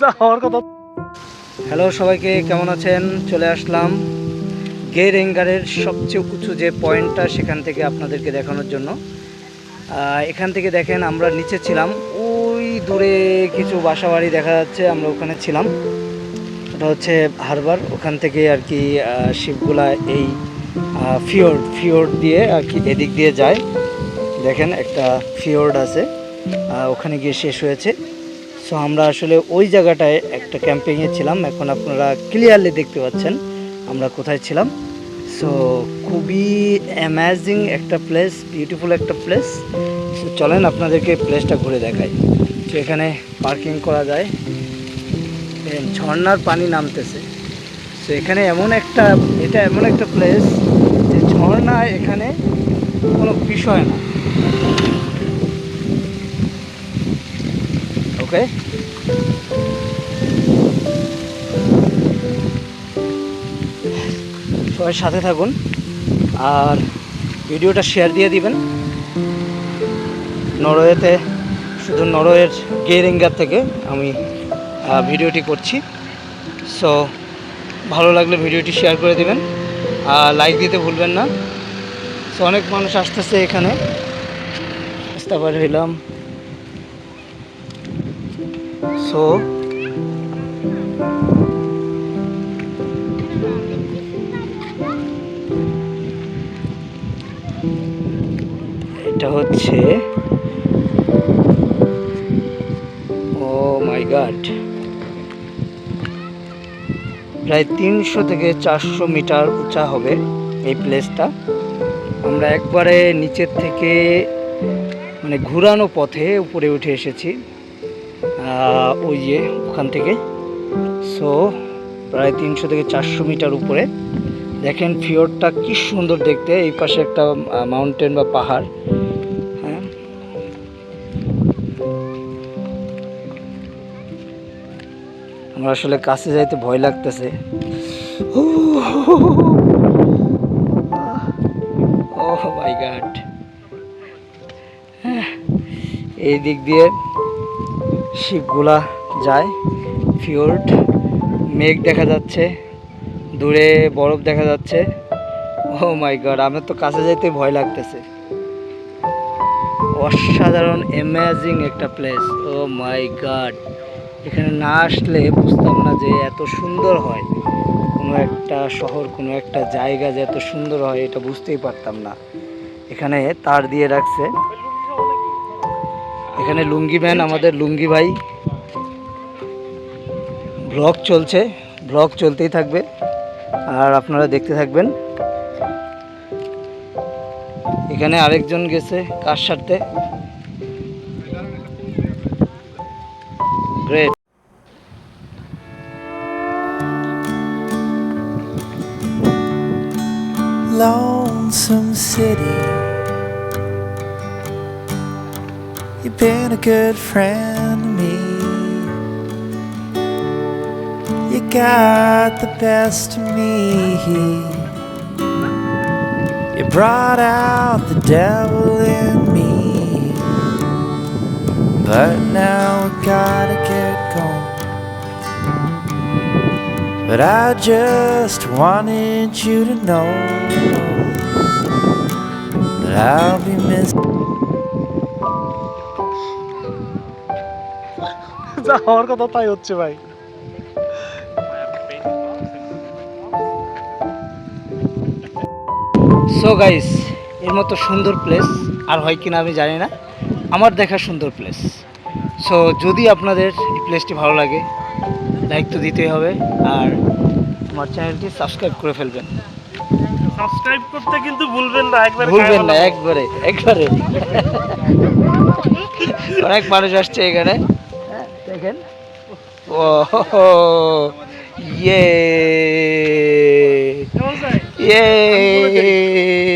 যা হওয়ার কথা। হ্যালো সবাইকে কেমন আছেন? চলে আসলাম গে রেঙ্গারের সবচেয়ে উঁচু যে পয়েন্টটা সেখান থেকে আপনাদেরকে দেখানোর জন্য। এখান থেকে দেখেন আমরা নিচে ছিলাম। ওই দূরে কিছু বাসা বাড়ি দেখা যাচ্ছে আমরা ওখানে ছিলাম। ওটা হচ্ছে হারবার ওখান থেকে আর কি আহ, শিপগুলা এই ফিওর্ড ফিওর্ড দিয়ে আর কি এদিক দিয়ে যায়। দেখেন একটা ফিওর্ড আছে। ওখানে গিয়ে শেষ হয়েছে। সো আমরা আসলে ওই জায়গাটায় একটা ক্যাম্পিংয়ে ছিলাম। এখন আপনারা ক্লিয়ারলি দেখতে পাচ্ছেন আমরা কোথায় ছিলাম। সো খুবই অ্যামাজিং একটা প্লেস বিউটিফুল একটা প্লেস চলেন আপনাদেরকে প্লেসটা ঘুরে দেখাই। তো এখানে পার্কিং করা যায়। ঝর্ণার পানি নামতেছে। তো এখানে এমন একটা, এটা এমন একটা প্লেস যে ঝর্ণা এখানে কোনো বিষয় না। ওকে সবাই সাথে থাকুন আর ভিডিওটা শেয়ার দিয়ে দিবেন। নরওয়েতে, শুধু নরওয়ের গেরিঙ্গার থেকে আমি ভিডিওটি করছি। সো ভালো লাগলে ভিডিওটি শেয়ার করে দিবেন আর লাইক দিতে ভুলবেন না। সো অনেক মানুষ আসতেছে এখানে। রাস্তা পার হইলাম। সো এটা হচ্ছে ও মাই গড। প্রায় তিনশো থেকে চারশো মিটার উঁচা হবে এই প্লেসটা। আমরা একবারে নিচের থেকে মানে ঘুরানো পথে উপরে উঠে এসেছি। ওই যে ওখান থেকে। সো প্রায় তিনশো থেকে চারশো মিটার উপরে। দেখেন ফিওরটা কি সুন্দর দেখতে, এই পাশে একটা মাউন্টেন বা পাহাড়। হ্যাঁ। আমার আসলে কাছে যাইতে ভয় লাগতেছে। ও মাই গাড এই দিক দিয়ে শিপগুলা যায় ফিওর্ড মেঘ দেখা যাচ্ছে, দূরে বরফ দেখা যাচ্ছে। ও মাই গড আমার তো কাছে যাইতে ভয় লাগতেছে। অসাধারণ অ্যামেজিং একটা প্লেস ও মাই গড এখানে না আসলে বুঝতাম না যে এত সুন্দর হয়। কোনো একটা শহর, কোনো একটা জায়গা যে এত সুন্দর হয়, এটা বুঝতেই পারতাম না। এখানে তার দিয়ে রাখছে। এখানে লুঙ্গি ম্যান, আমাদের লুঙ্গি ভাই। ব্লগ চলছে, ব্লগ চলতেই থাকবে, আর আপনারা দেখতে থাকবেন। এখানে আরেকজন গেছে কার সারতে। Great You've been a good friend to me. You got the best of me. You brought out the devil in me. But now I gotta get going. But I just wanted you to know that I'll be missing. যা হওয়ার কথা তাই হচ্ছে ভাই। So guys এর মতো সুন্দর place আর হয় কিনা আমি জানি না আমার দেখা সুন্দর প্লেস সো যদি আপনাদের এই প্লেসটি ভালো লাগে লাইক তো দিতেই হবে আর আমার চ্যানেলটি সাবস্ক্রাইব করে ফেলবেন। সাবস্ক্রাইব করতে কিন্তু ভুলবেন না একবার ভুলবেন না একবারে একবারে। অনেক মানুষ আসছে এখানে। ইয়ে ইয়ে